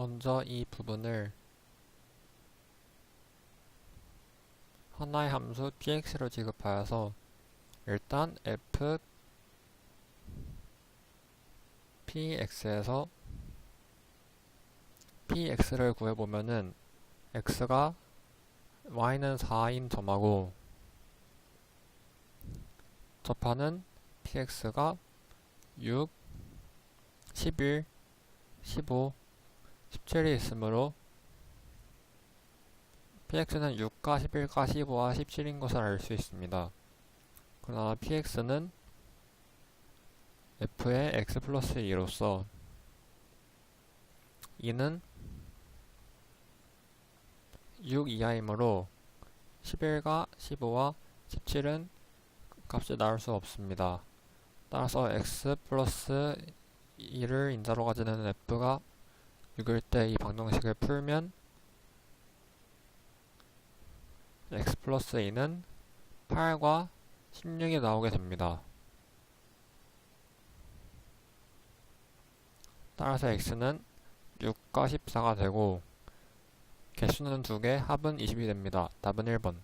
먼저 이 부분을 하나의 함수 px로 지급하여서 일단 f px에서 px를 구해보면은 x가 y는 4인 점하고 접하는 px가 6, 11, 15, 17이 있으므로 px는 6과 11과 15와 17인 것을 알 수 있습니다. 그러나 px는 f의 x 플러스 2로서 2는 6 이하이므로 11과 15와 17은 값이 나올 수 없습니다. 따라서 x 플러스 2를 인자로 가지는 f가 6일 때이 방정식을 풀면 x 플러스 2는 8과 16이 나오게 됩니다. 따라서 x는 6과 14가 되고 개수는 2개, 합은 20이 됩니다. 답은 1번.